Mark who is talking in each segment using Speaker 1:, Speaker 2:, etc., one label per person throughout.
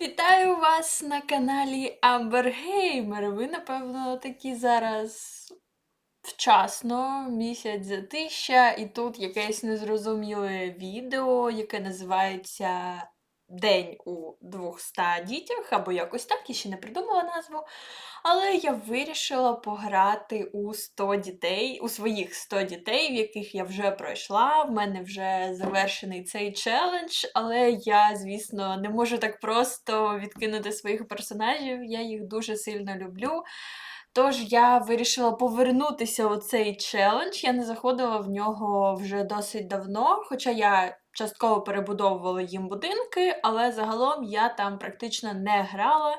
Speaker 1: Вітаю вас на каналі Gamer. Ви, напевно, такі зараз вчасно, місяць затища, і тут якесь незрозуміле відео, яке називається День у 200 дітях, або якось так, я ще не придумала назву. Але я вирішила пограти у 100 дітей, у своїх 100 дітей, в яких я вже пройшла. В мене вже завершений цей челендж, але я, звісно, не можу так просто відкинути своїх персонажів. Я їх дуже сильно люблю. Тож я вирішила повернутися у цей челендж. Я не заходила в нього вже досить давно, хоча я частково перебудовувала їм будинки, але загалом я там практично не грала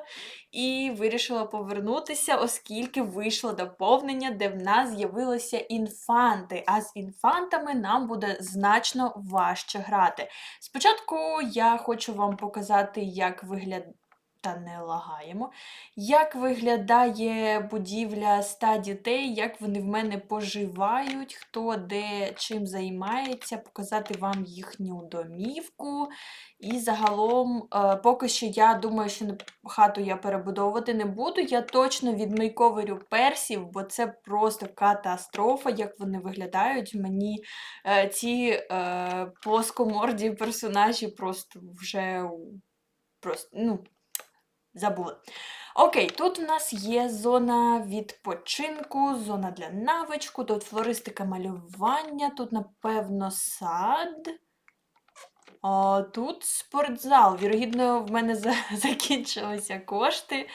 Speaker 1: і вирішила повернутися, оскільки вийшло доповнення, де в нас з'явилися інфанти. А з інфантами нам буде значно важче грати. Спочатку я хочу вам показати, як виглядає. Та не лагаємо. Як виглядає будівля ста дітей, як вони в мене поживають, хто де чим займається, показати вам їхню домівку. І загалом, е, поки що я думаю, що хату я перебудовувати не буду. Я точно відмейковерю персів, бо це просто катастрофа, як вони виглядають. Мені е, ці е, плоскоморді персонажі просто вже просто, ну, забули. Окей, тут у нас є зона відпочинку, зона для навичку, тут флористика малювання, тут, напевно, сад. А, тут спортзал. Вірогідно, в мене за- закінчилися кошти.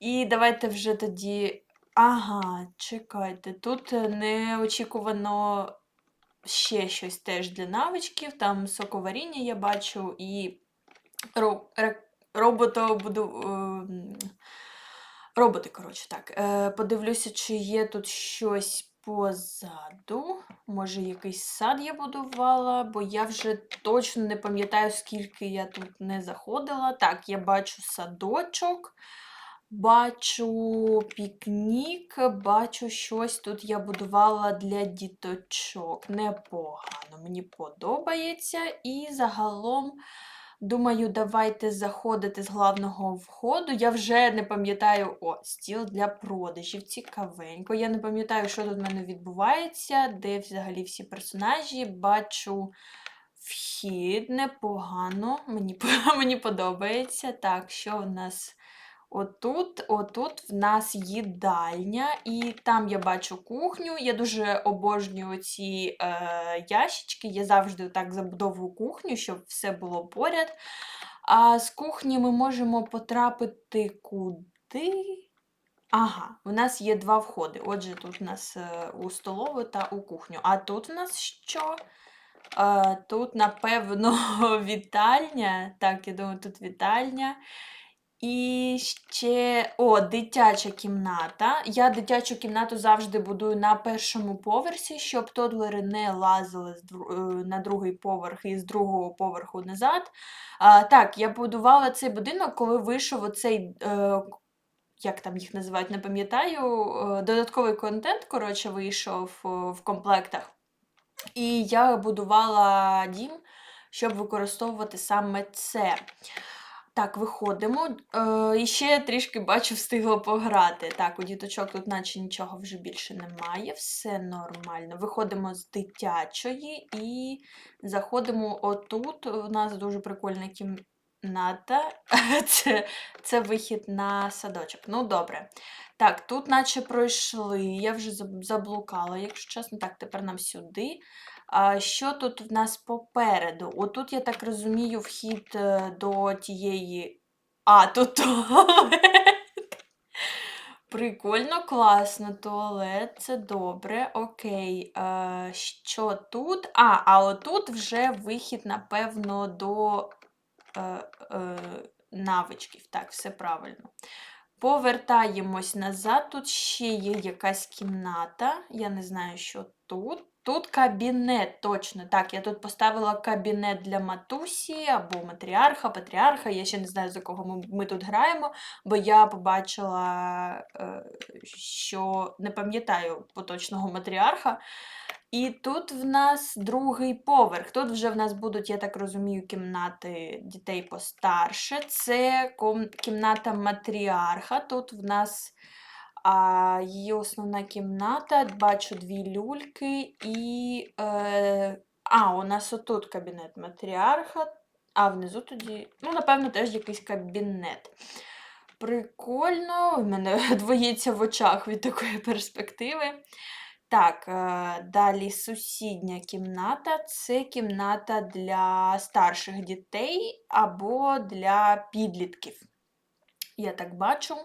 Speaker 1: І давайте вже тоді. Ага, чекайте, тут неочікувано ще щось теж для навичків. Там соковаріння я бачу і ре- роботобуду... ем, Роботи, коротше, так. Е, подивлюся, чи є тут щось позаду. Може, якийсь сад я будувала, бо я вже точно не пам'ятаю, скільки я тут не заходила. Так, я бачу садочок, бачу пікнік, бачу щось тут я будувала для діточок. Непогано, мені подобається. І загалом. Думаю, давайте заходити з главного входу. Я вже не пам'ятаю, о, стіл для продажів, цікавенько. Я не пам'ятаю, що тут в мене відбувається, де взагалі всі персонажі. Бачу вхід непогано. Мені, мені подобається. Так, що в нас отут? Отут в нас їдальня, і там я бачу кухню. Я дуже обожнюю ці е, ящички. Я завжди так забудовую кухню, щоб все було поряд. А з кухні ми можемо потрапити куди? Ага, у нас є два входи. Отже, тут у нас е, у столову та у кухню. А тут у нас що? Е, тут, напевно, вітальня. Так, я думаю, тут вітальня. І ще о, дитяча кімната. Я дитячу кімнату завжди будую на першому поверсі, щоб тодлери не лазили е, на другий поверх і з другого поверху назад. А, так, я будувала цей будинок, коли вийшов оцей. Е, як там їх називають, не пам'ятаю. е, Додатковий контент, коротше, вийшов е, в комплектах. І я будувала дім, щоб використовувати саме це. Так, виходимо. Е, і ще трішки бачу, встигла пограти. Так, у діточок тут наче нічого вже більше немає, все нормально. Виходимо з дитячої і заходимо отут. У нас дуже прикольна кімната. Це, це вихід на садочок. Ну, добре. Так, тут наче пройшли. Я вже заблукала, якщо чесно. Так, тепер нам сюди. Що тут в нас попереду? Отут, я так розумію, вхід е, до тієї. А, тут туалет. Прикольно, класно, туалет, це добре. Окей. Що тут? А, а отут вже вихід, напевно, до е, е, навичків. Так, все правильно. Повертаємось назад. Тут ще є якась кімната. Я не знаю, що тут. Тут кабінет, точно. Так, я тут поставила кабінет для матусі або матріарха, патріарха. Я ще не знаю, за кого ми, ми тут граємо, бо я побачила, е, що не пам'ятаю поточного матріарха. І тут в нас другий поверх. Тут вже в нас будуть, я так розумію, кімнати дітей постарше. Це кімната матріарха. Тут в нас а, її основна кімната. Бачу дві люльки і. Е, а, у нас отут кабінет матріарха, а внизу тоді, ну, напевно, теж якийсь кабінет. Прикольно, в мене двоїться в очах від такої перспективи. Так, е, далі сусідня кімната це кімната для старших дітей або для підлітків. Я так бачу.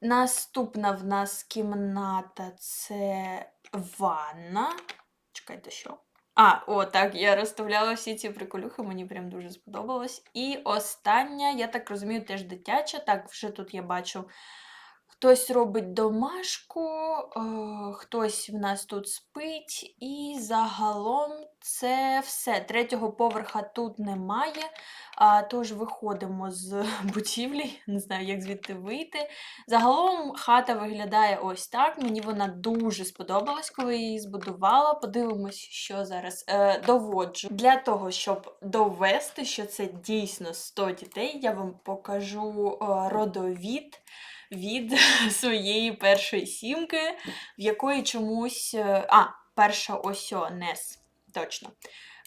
Speaker 1: Наступна в нас кімната це ванна. Чекайте, що? А, о, так, я розставляла всі ці приколюхи, мені прям дуже сподобалось. І остання, я так розумію, теж дитяча. Так, вже тут я бачу, хтось робить домашку, е, хтось в нас тут спить, і загалом це все. Третього поверха тут немає. Тож виходимо з будівлі, не знаю, як звідти вийти. Загалом хата виглядає ось так. Мені вона дуже сподобалась, коли я її збудувала. Подивимось, що зараз е, доводжу. Для того, щоб довести, що це дійсно 100 дітей, я вам покажу е, родовід від своєї першої сімки, в якої чомусь. е, А, перша ось Нес. Точно.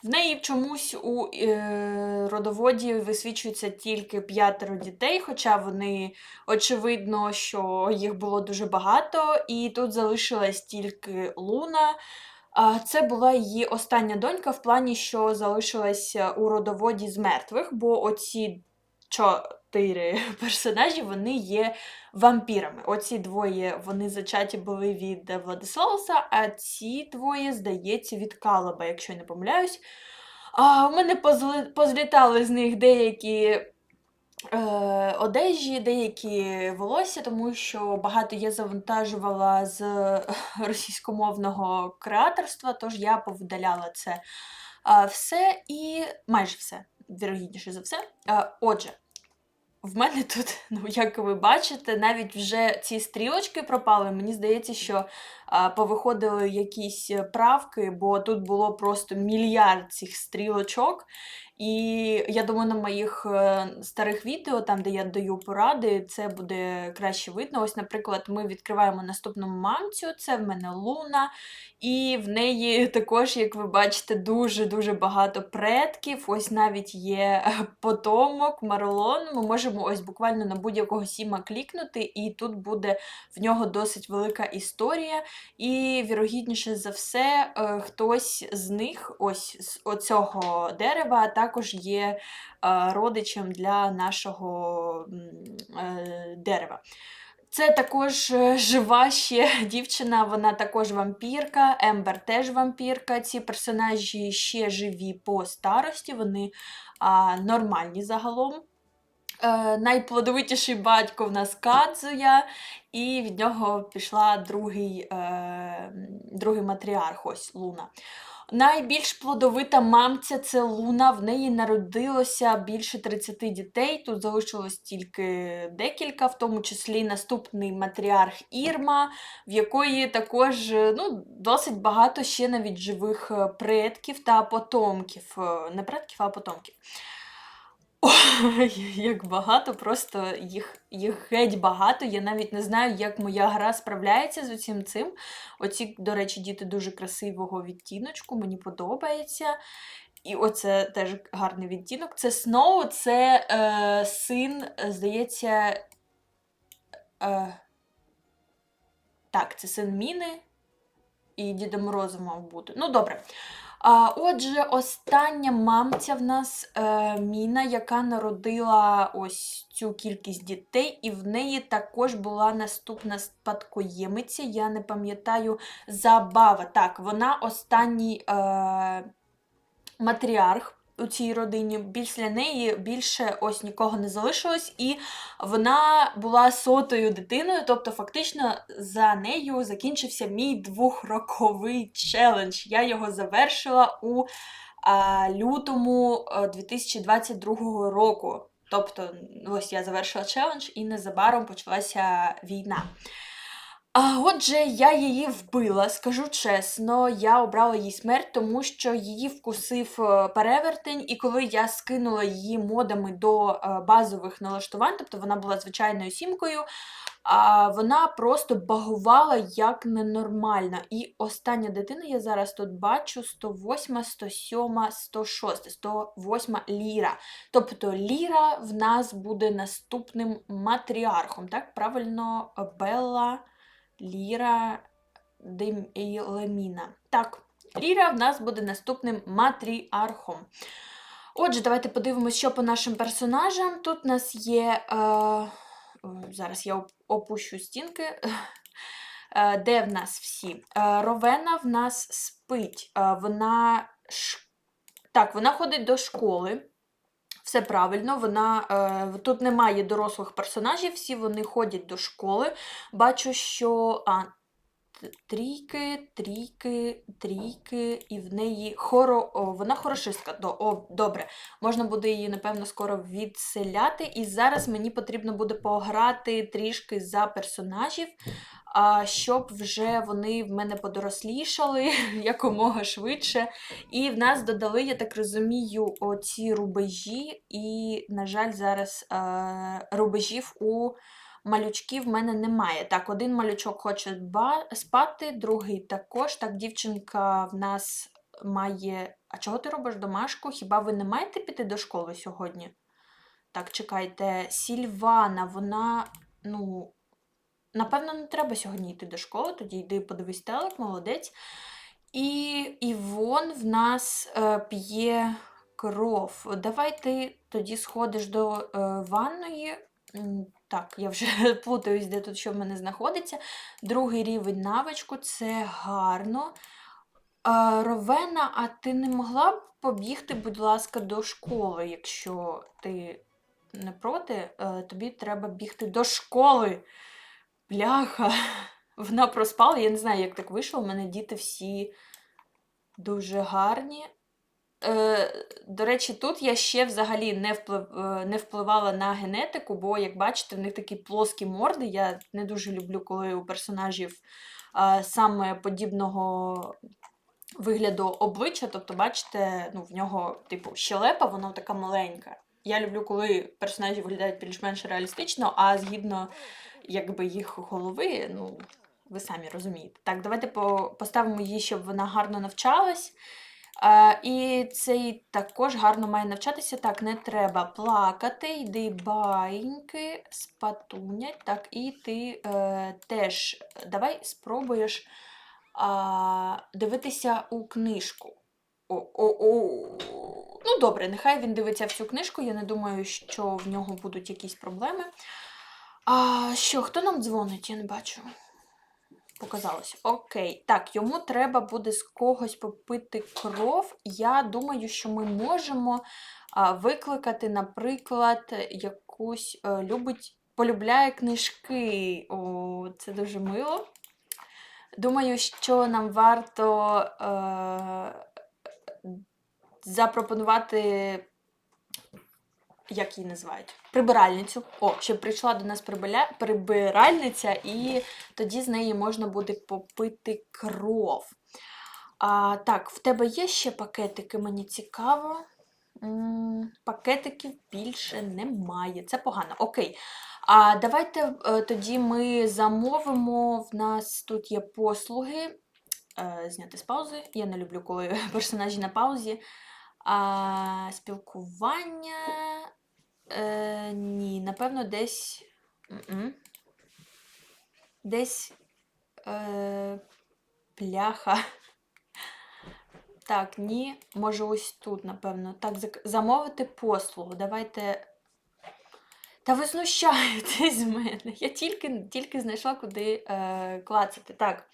Speaker 1: В неї чомусь у е, родоводі висвічується тільки п'ятеро дітей, хоча вони, очевидно, що їх було дуже багато, і тут залишилась тільки Луна. А, Це була її остання донька в плані, що залишилася у родоводі з мертвих, бо оці чотири персонажі вони є вампірами. Оці двоє вони зачаті були від Владислауса, а ці двоє, здається, від Калаба, якщо я не помиляюсь. А, У мене позлітали з них деякі. Е, одежі, деякі волосся, тому що багато я завантажувала з російськомовного креаторства, тож я повидаляла це все і майже все, вірогідніше за все. Отже, в мене тут, ну, як ви бачите, навіть вже ці стрілочки пропали. Мені здається, що а, повиходили якісь правки, бо тут було просто мільярд цих стрілочок. І я думаю, на моїх е, старих відео, там, де я даю поради, це буде краще видно. Ось, наприклад, ми відкриваємо наступну мамцю, це в мене Луна, і в неї також, як ви бачите, дуже-дуже багато предків. Ось навіть є потомок, Марлон. Ми можемо ось буквально на будь-якого сіма клікнути, і тут буде в нього досить велика історія. І, вірогідніше за все, е, хтось з них, ось з оцього дерева, також є е, родичем для нашого е, дерева. Це також жива ще дівчина, вона також вампірка, Ембер теж вампірка. Ці персонажі ще живі по старості, вони а, нормальні загалом. Е, Найплодовитіший батько в нас Кадзуя, і від нього пішла другий е, другий матріарх, ось Луна. Найбільш плодовита мамця це Луна. В неї народилося більше 30 дітей. Тут залишилось тільки декілька, в тому числі наступний матріарх Ірма, в якої також ну, досить багато ще навіть живих е, предків та потомків. Е, не предків, а потомків. Ой, як багато, просто їх їх геть багато. Я навіть не знаю, як моя гра справляється з усім цим. Оці, до речі, діти дуже красивого відтіночку, мені подобається. І оце теж гарний відтінок. Це Сноу, це е, син, здається. Е, Так, це син Міни і Діда Мороза мав бути. Ну, добре. Отже, остання мамця в нас е, Міна, яка народила ось цю кількість дітей, і в неї також була наступна спадкоємиця. Я не пам'ятаю забава. Так, вона останній е, матріарх у цій родині. Після неї більше ось нікого не залишилось, і вона була сотою дитиною, тобто, фактично, за нею закінчився мій двохроковий челендж. Я його завершила у а, лютому 2022 року. Тобто, ось я завершила челендж, і незабаром почалася війна. А отже, я її вбила, скажу чесно, я обрала їй смерть, тому що її вкусив е, перевертень, і коли я скинула її модами до е, базових налаштувань, тобто вона була звичайною сімкою, вона просто багувала як ненормальна. І остання дитина, я зараз тут бачу 108, 107, 106, 108 ліра. Тобто ліра в нас буде наступним матріархом, так? Правильно, Белла. Ліра Леміна. Так, Ліра в нас буде наступним матріархом. Отже, давайте подивимося, що по нашим персонажам. Тут у нас є. Е, зараз я опущу стінки. Е, де в нас всі? Е, Ровена в нас спить. Е, вона. Так, вона ходить до школи. Все правильно, вона е, тут немає дорослих персонажів, всі вони ходять до школи. Бачу, що а, трійки, трійки, трійки, і в неї хоро. О, вона хорошистка. До, о, добре. Можна буде її, напевно, скоро відселяти. І зараз мені потрібно буде пограти трішки за персонажів, а, щоб вже вони в мене подорослішали якомога швидше. І в нас додали, я так розумію, оці рубежі, і, на жаль, зараз е, рубежів у малючків в мене немає. Так, один малючок хоче спати, другий також. Так, дівчинка в нас має. А чого ти робиш домашку? Хіба ви не маєте піти до школи сьогодні? Так, чекайте, Сільвана, вона, ну, напевно, не треба сьогодні йти до школи, тоді йди подивись телек, молодець. І Івон в нас е, п'є кров. Давай ти тоді сходиш до е, ванної. Так, я вже плутаюсь, де тут що в мене знаходиться. Другий рівень навичку це гарно. Ровена, а ти не могла б побігти, будь ласка, до школи, якщо ти не проти, е, тобі треба бігти до школи. Бляха. Вона проспала, я не знаю, як так вийшло. У мене діти всі дуже гарні. Е, до речі, тут я ще взагалі е, не впливала на генетику, бо, як бачите, в них такі плоскі морди. Я не дуже люблю, коли у персонажів саме подібного вигляду обличчя. Тобто, бачите, ну, в нього, типу, щелепа, вона така маленька. Я люблю, коли персонажі виглядають більш-менш реалістично, а згідно якби їх голови, ну, ви самі розумієте. Так, давайте поставимо її, щоб вона гарно навчалась. А, і цей також гарно має навчатися. Так, не треба плакати, йди баїньки, спатунять. Так, і ти е, теж давай спробуєш а, дивитися у книжку. О, о, о. Ну, добре, нехай він дивиться в цю книжку. Я не думаю, що в нього будуть якісь проблеми. А що, хто нам дзвонить? Я не бачу. Показалось. Окей. Так, йому треба буде з когось попити кров. Я думаю, що ми можемо викликати, наприклад, якусь е, любить, полюбляє книжки. О, це дуже мило. Думаю, що нам варто е, запропонувати як її називають? Прибиральницю. О, щоб прийшла до нас прибиральниця, і тоді з неї можна буде попити кров. А, Так, в тебе є ще пакетики, мені цікаво. М, Пакетиків більше немає. Це погано. Окей. А давайте е, тоді ми замовимо. В нас тут є послуги. Е, Зняти з паузи. Я не люблю, коли персонажі на паузі. А, спілкування. Е, ні, напевно, десь. Десь. Е, пляха. Так, ні. Може, ось тут, напевно. Так, замовити послугу. Давайте. Та ви знущаєтесь з мене. Я тільки, тільки знайшла, куди е, клацати. Так.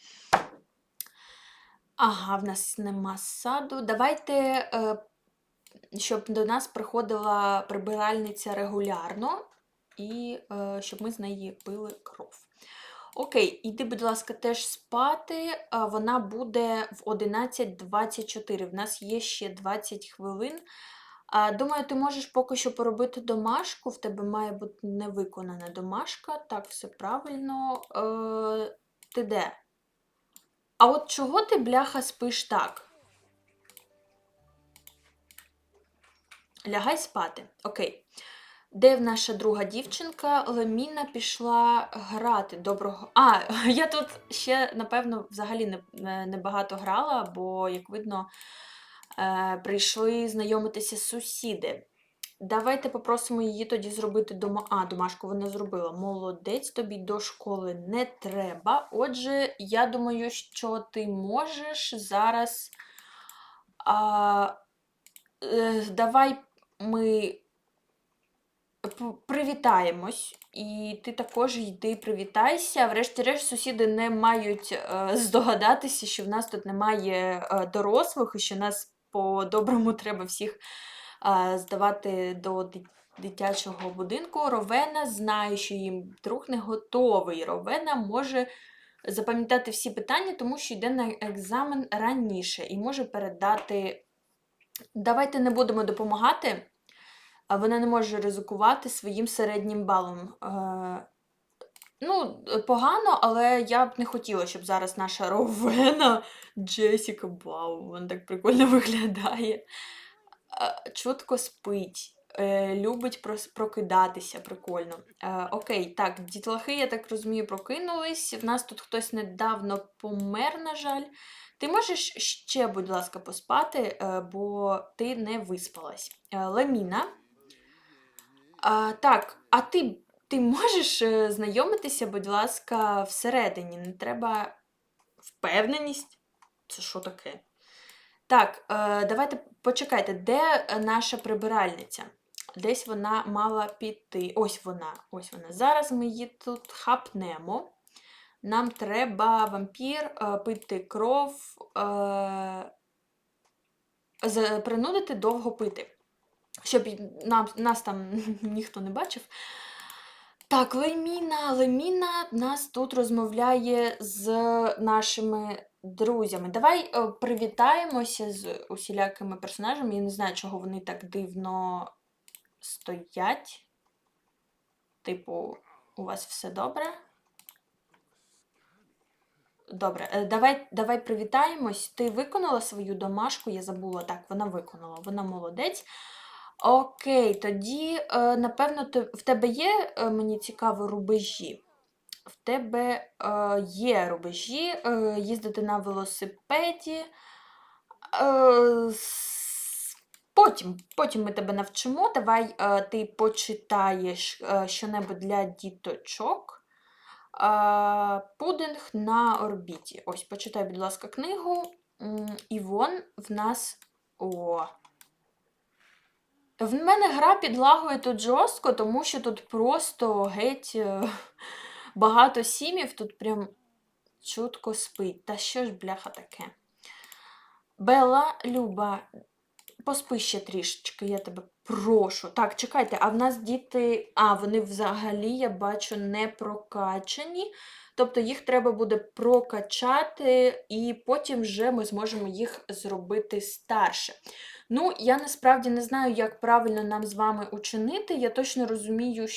Speaker 1: Ага, в нас нема саду. Давайте, е, щоб до нас приходила прибиральниця регулярно, і е, щоб ми з неї пили кров. Окей, іди, будь ласка, теж спати. Вона буде в 11.24. В нас є ще 20 хвилин. Думаю, ти можеш поки що поробити домашку. В тебе має бути невиконана домашка. Так, все правильно. Е, Ти де? А от чого ти, бляха, спиш так? Лягай спати. Окей. Де наша друга дівчинка? Леміна пішла грати. Доброго. А, я тут ще, напевно, взагалі не, не, грала, бо, як видно, е, прийшли знайомитися сусіди. Давайте попросимо її тоді зробити дома. А, домашку вона зробила. Молодець, тобі до школи не треба. Отже, я думаю, що ти можеш зараз. А, е, давай ми привітаємось, і ти також йди привітайся. Врешті-решт, сусіди не мають е, здогадатися, що в нас тут немає е, дорослих, і що нас по-доброму треба всіх е, здавати до дитячого будинку. Ровена знає, що їм друг не готовий. Ровена може запам'ятати всі питання, тому що йде на екзамен раніше і може передати. Давайте не будемо допомагати. Вона не може ризикувати своїм середнім балом. Е, ну, погано, але я б не хотіла, щоб зараз наша Ровена Джесіка, вау, вона так прикольно виглядає. Е, чутко спить, е, любить прокидатися прикольно. Окей, так, дітлахи, я так розумію, прокинулись. В нас тут хтось недавно помер, на жаль. Ти можеш ще, будь ласка, поспати, е, бо ти не виспалась. Е, Ламіна. А, так, а ти, ти можеш е, знайомитися, будь ласка, всередині. Не треба впевненість. Це що таке? Так, давайте почекайте, де наша прибиральниця? Десь вона мала піти. Ось вона, ось вона. Зараз ми її тут хапнемо. Нам треба вампір е, пити кров, е, принудити довго пити щоб нам, нас там ніхто не бачив. Так, Леміна, Леміна нас тут розмовляє з нашими друзями. Давай е, привітаємося з усілякими персонажами. Я не знаю, чого вони так дивно стоять. Типу, у вас все добре? Добре, е, давай, давай привітаємось. Ти виконала свою домашку, я забула. Так, вона виконала, вона молодець. Окей, тоді, е, напевно, в тебе є, е, мені цікаво, рубежі. В тебе є рубежі, їздити на велосипеді. Потім, потім ми тебе навчимо. Давай ти почитаєш щонебудь для діточок. Пудинг на орбіті. Ось, почитай, будь ласка, книгу. Івон в нас. О, в мене гра підлагує тут жорстко, тому що тут просто геть е, багато сімів, тут прям чутко спить. Та що ж, бляха, таке? Бела, Люба, поспи ще трішечки, я тебе прошу. Так, чекайте, а в нас діти. А, вони взагалі, я бачу, не прокачані. Тобто їх треба буде прокачати, і потім вже ми зможемо їх зробити старше. Ну, я насправді не знаю, як правильно нам з вами учинити. Я точно розумію,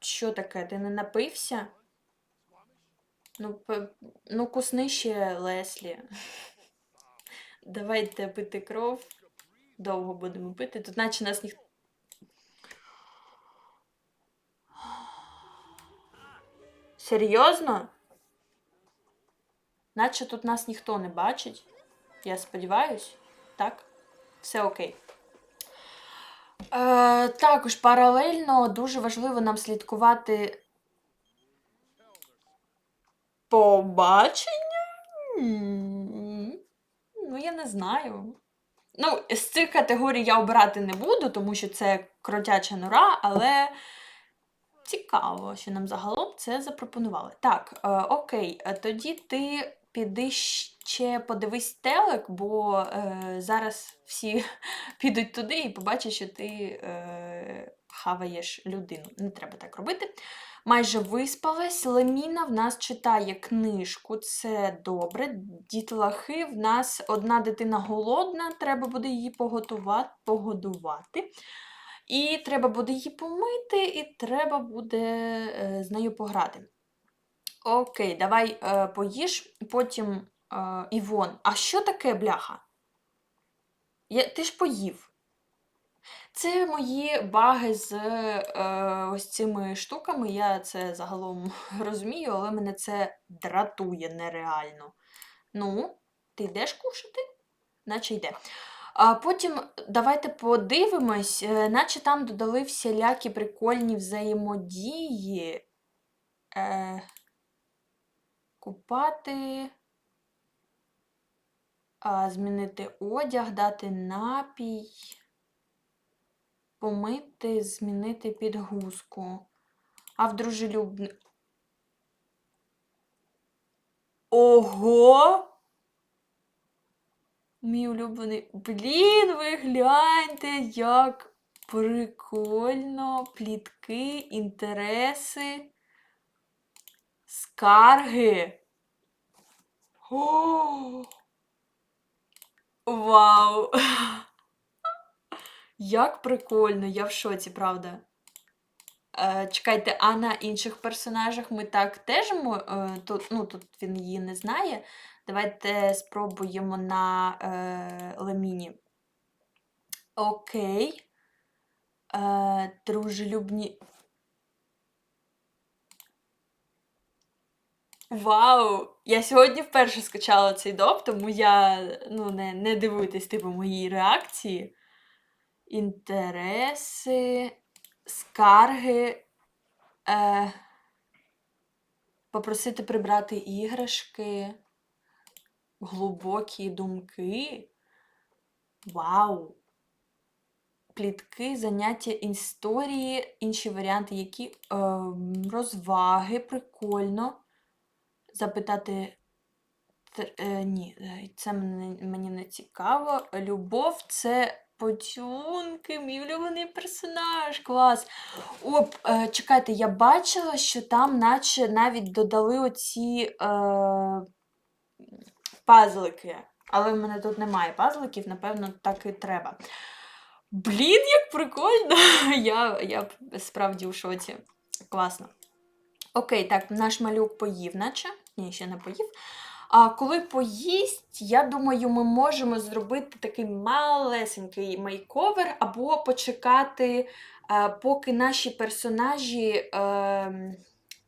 Speaker 1: що таке. Ти не напився? Ну, ну кусни ще Леслі. Давайте пити кров. Довго будемо пити. Тут наче нас ніхто. Серйозно? Наче тут нас ніхто не бачить. Я сподіваюсь, так? Все окей. Е, також паралельно дуже важливо нам слідкувати побачення. Ну, я не знаю. Ну, з цих категорій я обирати не буду, тому що це кротяча нора, але цікаво, що нам загалом це запропонували. Так, е, окей, е, тоді ти піди ще подивись телек, бо е, зараз всі підуть туди і побачать, що ти е, хаваєш людину. Не треба так робити. Майже виспалась. Леміна в нас читає книжку, це добре. Дітлахи в нас одна дитина голодна, треба буде її погодувати. І треба буде її помити, і треба буде е, з нею пограти. Окей, давай е, поїж, потім е, Івон. А що таке, бляха? Я, ти ж поїв. Це мої баги з е, ось цими штуками. Я це загалом розумію, але мене це дратує нереально. Ну, ти йдеш кушати? Наче йде. А потім давайте подивимось, е, наче там додали всілякі прикольні взаємодії. Е, купати, а, змінити одяг, дати напій, помити, змінити підгузку. А в дружелюбний. Ого! Мій улюблений. Блін, ви гляньте, як прикольно. Плітки, інтереси, скарги. О! Вау! Як прикольно, я в шоці, правда. Е, чекайте, а на інших персонажах ми так теж е, тут, ну, тут він її не знає. Давайте спробуємо на е, Леміні. Окей. Е, дружелюбні. Вау! Я сьогодні вперше скачала цей доп, тому я ну, не, не дивуйтесь, типу, моїй реакції. Інтереси, скарги. Е, попросити прибрати іграшки, глибокі думки. Вау! Плітки, заняття історії, інші варіанти, які е, розваги, прикольно. Запитати. Е, ні, е, це мені, мені не цікаво. Любов це поцілунки, мій улюблений персонаж. Клас. Оп, е, чекайте, я бачила, що там, наче навіть додали оці е, пазлики. Але в мене тут немає пазликів, напевно, так і треба. Блін, як прикольно! Я, я справді у шоці. Класно. Окей, так, наш малюк поїв, наче. Ні, ще не поїв. А коли поїсть, я думаю, ми можемо зробити такий малесенький мейковер, або почекати, е, поки наші персонажі.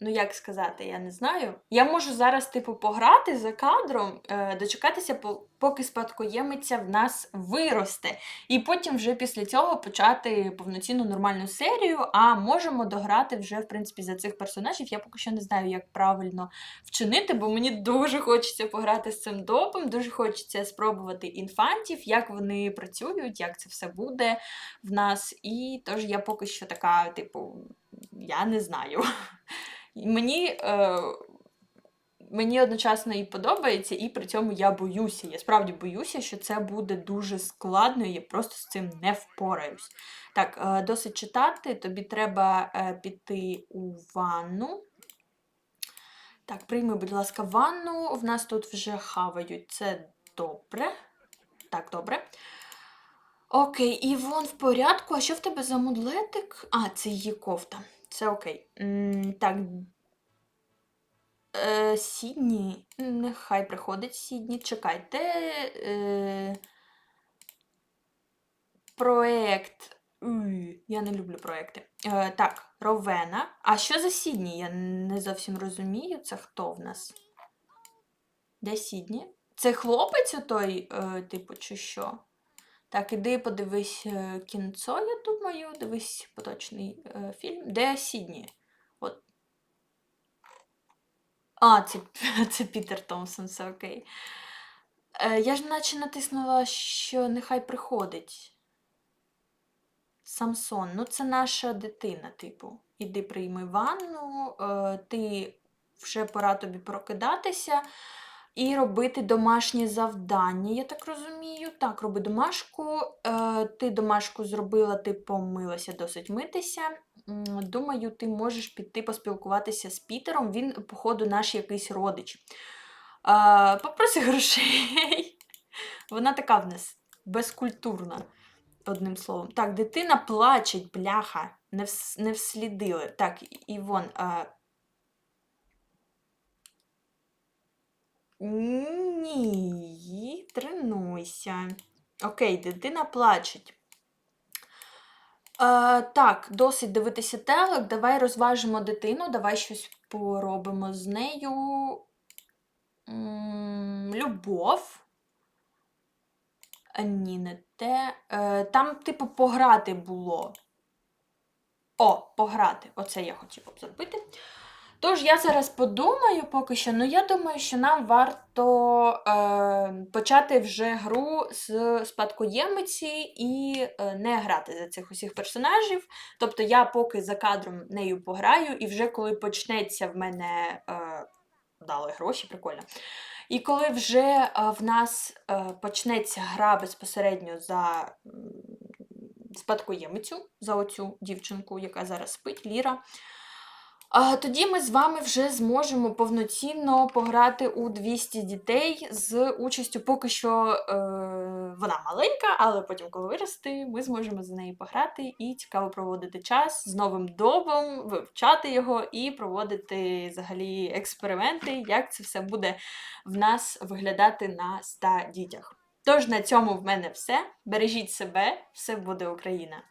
Speaker 1: Ну, як сказати, я не знаю. Я можу зараз, типу, пограти за кадром, е, дочекатися, поки спадкоємиця в нас виросте. І потім вже після цього почати повноцінну нормальну серію. А можемо дограти вже, в принципі, за цих персонажів. Я поки що не знаю, як правильно вчинити, бо мені дуже хочеться пограти з цим допом, дуже хочеться спробувати інфантів, як вони працюють, як це все буде в нас. І тож я поки що така, типу, я не знаю. І Мені, е, мені одночасно і подобається, і при цьому я боюся. Я справді боюся, що це буде дуже складно, і я просто з цим не впораюсь. Так, е, досить читати, тобі треба е, піти у ванну. Так, прийми, будь ласка, ванну. В нас тут вже хавають. Це добре. Так, добре. Окей, Івон в порядку. А що в тебе за мудлетик? А, це її кофта. Це окей. Так. Е, Сідні. Нехай приходить Сідні. Чекайте. Е, проект. Я не люблю проекти. Е, так, Ровена. А що за Сідні? Я не зовсім розумію. Це хто в нас? Де Сідні? Це хлопець той, е, типу, чи що? Так, іди подивись е, кінцо, я думаю, дивись поточний е, фільм. Де Сідні? От. А, це, це Пітер Томпсон, все окей. Е, я ж наче натиснула, що нехай приходить. Самсон, ну це наша дитина, типу. Іди прийми ванну, е, ти вже пора тобі прокидатися і робити домашнє завдання, я так розумію. Так, роби домашку. Е, ти домашку зробила, ти помилася досить митися. Думаю, ти можеш піти поспілкуватися з Пітером. Він, походу, наш якийсь родич. Е, попроси грошей. Вона така в нас безкультурна, одним словом. Так, дитина плачеть, бляха, не вслідили. Так, Івон, Ні, тренуйся. Окей, дитина плачеть. Е, так, досить дивитися телек. Давай розважимо дитину, давай щось поробимо з нею. М, любов. Е, Ні, не те. Е, там, типу, пограти було. О, пограти. Оце я хотіла б зробити. Тож я зараз подумаю поки що, ну я думаю, що нам варто е, почати вже гру з спадкоємиці і е, не грати за цих усіх персонажів. Тобто я поки за кадром нею пограю, і вже коли почнеться в мене е, дали гроші, прикольно. І коли вже е, в нас е, почнеться гра безпосередньо за спадкоємицю, за оцю дівчинку, яка зараз спить, Ліра. Тоді ми з вами вже зможемо повноцінно пограти у 200 дітей з участю поки що е, вона маленька, але потім, коли виросте, ми зможемо за нею пограти і цікаво проводити час з новим добом, вивчати його і проводити взагалі експерименти, як це все буде в нас виглядати на 100 дітях. Тож на цьому в мене все. Бережіть себе, все буде Україна!